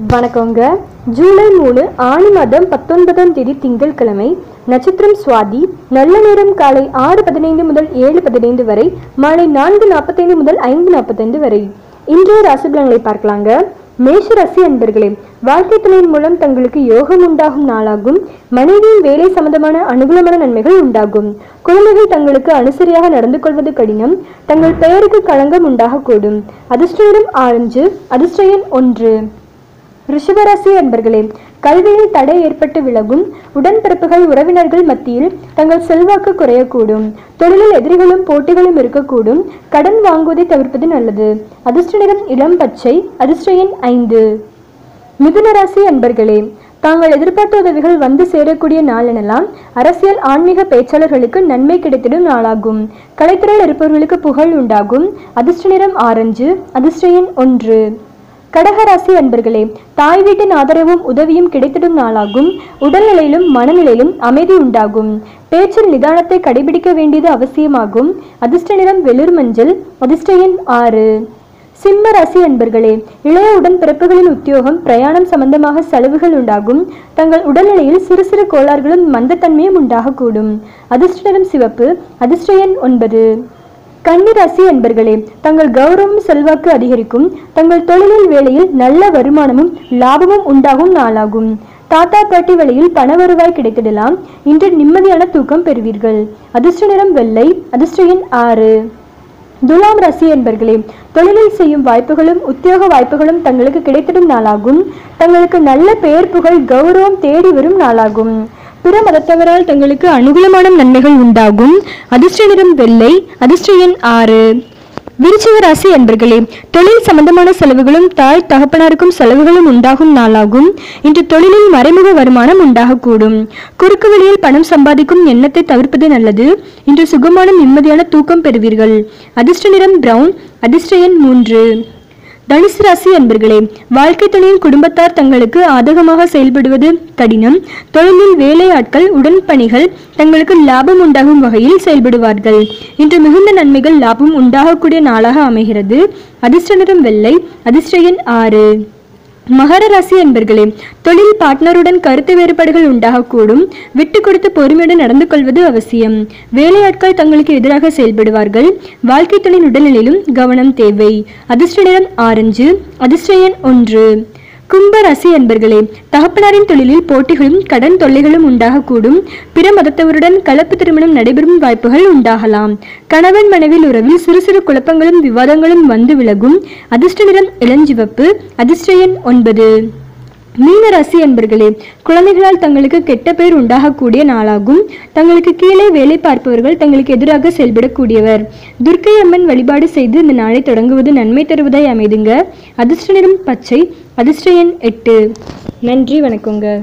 வணக்கங்க. ஜூலை மூணு ஆணி மாதம் பத்தொன்பதாம் தேதி திங்கட்கிழமை நட்சத்திரம் சுவாதி நல்ல நேரம் காலை ஆறு பதினைந்து முதல் ஏழு பதினைந்து வரை மாலை நான்கு நாற்பத்தைந்து முதல் ஐந்து நாற்பத்தைந்து வரை. இன்றைய ராசிபலன்களை பார்க்கலாங்க. மேஷ ராசி அன்பர்களே வாழ்க்கை துணையின் மூலம் தங்களுக்கு யோகம் உண்டாகும் நாளாகும். மனைவியின் வேலை சம்பந்தமான அனுகூலமான நன்மைகள் உண்டாகும். குழந்தைகள் தங்களுக்கு அனுசரியாக நடந்து கொள்வது கடினம். தங்கள் பெயருக்கு களங்கம் உண்டாகக்கூடும். அதிர்ஷ்டம் ஆரஞ்சு அதிர்ஷ்ட எண் ஒன்று. ரிஷபராசி அன்பர்களே கல்வியில் தடை ஏற்பட்டு விலகும் உடன்பிறப்புகள் உறவினர்கள் மத்தியில் தங்கள் செல்வாக்கு குறையக்கூடும். தொழிலில் எதிரிகளும் போட்டிகளும் இருக்கக்கூடும். கடன் வாங்குவதை தவிர்ப்பது நல்லது. அதிர்ஷ்ட நிறம் இளம் பச்சை அதிர்ஷ்ட எண் ஐந்து. மிதுனராசி அன்பர்களே தாங்கள் எதிர்பார்த்த உதவிகள் வந்து சேரக்கூடிய நாள் எனலாம். அரசியல் ஆன்மீக பேச்சாளர்களுக்கு நன்மை கிடைத்திடும் நாளாகும். கலைத்துறையில் இருப்பவர்களுக்கு புகழ் உண்டாகும். அதிர்ஷ்ட நிறம் ஆரஞ்சு அதிர்ஷ்ட எண் ஒன்று. கடகராசி அன்பர்களே தாய் வீட்டின் ஆதரவும் உதவியும் கிடைத்திடும் நாளாகும். உடல்நிலையிலும் மனநிலையிலும் அமைதி உண்டாகும். பேச்சில் நிதானத்தை கடைபிடிக்க வேண்டியது அவசியமாகும். அதிர்ஷ்ட நிறம் வெளிர் மஞ்சள் அதிர்ஷ்ட எண் ஆறு. சிம்ம ராசி அன்பர்களே இளைய உடன் பிறப்புகளின் உத்தியோகம் பிரயாணம் சம்பந்தமாக செலவுகள் உண்டாகும். தங்கள் உடல்நிலையில் சிறு சிறு கோளாறுகளும் மந்தத்தன்மையும் உண்டாகக்கூடும். அதிர்ஷ்ட நிறம் சிவப்பு அதிர்ஷ்ட எண் ஒன்பது. கன்னிராசி அன்பர்களே தங்கள் கௌரவம் செல்வாக்கு அதிகரிக்கும் தங்கள் தொழிலில் வேலையில் நல்ல வருமானமும் லாபமும் உண்டாகும் நாளாகும். தாத்தா பாட்டி வழியில் பண வருவாய் கிடைத்திடலாம். இன்று நிம்மதியான தூக்கம் பெறுவீர்கள். அதிர்ஷ்ட நிறம் வெள்ளை அதிர்ஷ்ட எண் ஆறு. துலாம் ராசி என்பர்களே தொழிலில் செய்யும் வாய்ப்புகளும் உத்தியோக வாய்ப்புகளும் தங்களுக்கு கிடைத்திடும் நாளாகும். தங்களுக்கு நல்ல பெயர் புகழ் கௌரவம் தேடி வரும் நாளாகும். பிற மதத்தவரால் தங்களுக்கு அனுகூலமான நன்மைகள் உண்டாகும். அதிர்ஷ்ட நிறம் வெள்ளை அதிர்ஷ்ட எண் ஆறு. விருச்சிக ராசி அன்பர்களே தொழில் சம்பந்தமான செலவுகளும் தாய் தகப்பனாருக்கும் செலவுகளும் உண்டாகும் நாளாகும். இன்று தொழிலில் மறைமுக வருமானம் உண்டாகக்கூடும். குறுக்கு வழியில் பணம் சம்பாதிக்கும் எண்ணத்தை தவிர்ப்பது நல்லது. இன்று சுகமான நிம்மதியான தூக்கம் பெறுவீர்கள். அதிர்ஷ்ட நிறம் பிரவுன் அதிர்ஷ்ட எண் மூன்று. தனுசு ராசி அன்பர்களே வாழ்க்கை துணையின் குடும்பத்தார் தங்களுக்கு ஆதகமாக செயல்படுவது கடினம். தொழிலில் வேலையாட்கள் உடன்பணிகள் தங்களுக்கு லாபம் உண்டாகும் வகையில் செயல்படுவார்கள். இன்று மிகுந்த நன்மைகள் லாபம் உண்டாகக்கூடிய நாளாக அமைகிறது. அதிர்ஷ்ட நிறம் வெள்ளை அதிர்ஷ்ட எண் ஆறு. மகர ராசி என்பர்களே தொழில் பார்ட்னருடன் கருத்து வேறுபாடுகள் உண்டாகக்கூடும். விட்டு கொடுத்து பொறுமையுடன் நடந்து கொள்வது அவசியம். வேலையாட்கள் தங்களுக்கு எதிராக செயல்படுவார்கள். வாழ்க்கை துணையின் உடல்நிலையிலும் கவனம் தேவை. அதிர்ஷ்ட நிறம் ஆரஞ்சு அதிர்ஷ்ட எண் ஒன்று. கும்ப ராசி அன்பர்களே தகப்பனாரின் தொழிலில் போட்டிகளும் கடன் தொல்லைகளும் உண்டாகக்கூடும். பிற மதத்தவருடன் கலப்பு திருமணம் நடைபெறும் வாய்ப்புகள் உண்டாகலாம். கணவன் மனைவியில் உறவில் சிறு சிறு குழப்பங்களும் விவாதங்களும் வந்து விலகும். அதிர்ஷ்ட நிறம் இளஞ்சிவப்பு அதிர்ஷ்ட எண் ஒன்பது. மீன ராசி என்பர்களே குழந்தைகளால் தங்களுக்கு கெட்ட பெயர் உண்டாகக்கூடிய நாளாகும். தங்களுக்கு கீழே வேலை பார்ப்பவர்கள் தங்களுக்கு எதிராக செயல்படக்கூடியவர். துர்க்கை அம்மன் வழிபாடு செய்து இந்த நாளை தொடங்குவது நன்மை தருவதாய் அமைதுங்க. அதிர்ஷ்ட நிறம் பச்சை அதிர்ஷ்ட எண் எட்டு. நன்றி வணக்கங்க.